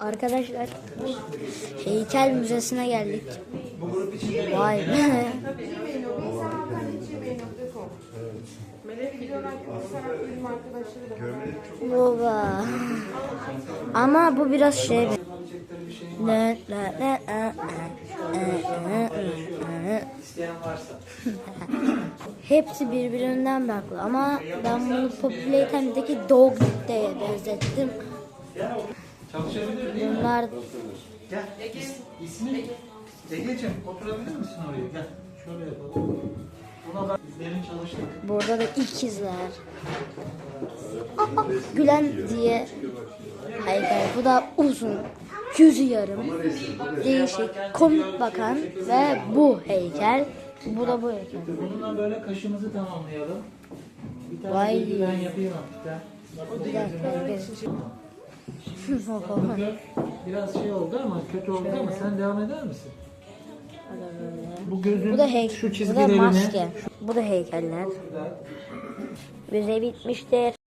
Arkadaşlar heykel müzesine geldik. Vay be. Baba. Ama bu biraz şey. Hepsi birbirinden farklı ama ben bunu Populatem'deki Dog diye benzettim. Çalışabilir değil mi? Bunlar Gel. İs, ismi? Ege'cim oturabilir misin oraya? Gel. Şöyle yapalım. Buna bak. Bizlerin çalıştık. burada da ikizler. Aa, Gülen diye heykel. Bu da uzun, yüzü yarım, değişik, komik bakan ve bu heykel. Bu da bu heykel. Bununla böyle kaşımızı tamamlayalım. Bir tane Vay. Ben yapayım. Nasıl Bir dakika, Biraz şey oldu ama kötü oldu ama sen devam eder misin? Bu gözün Bu da heykel. şu Bu da çizgilerini maske. Bu da heykeller. Müze bitmiştir.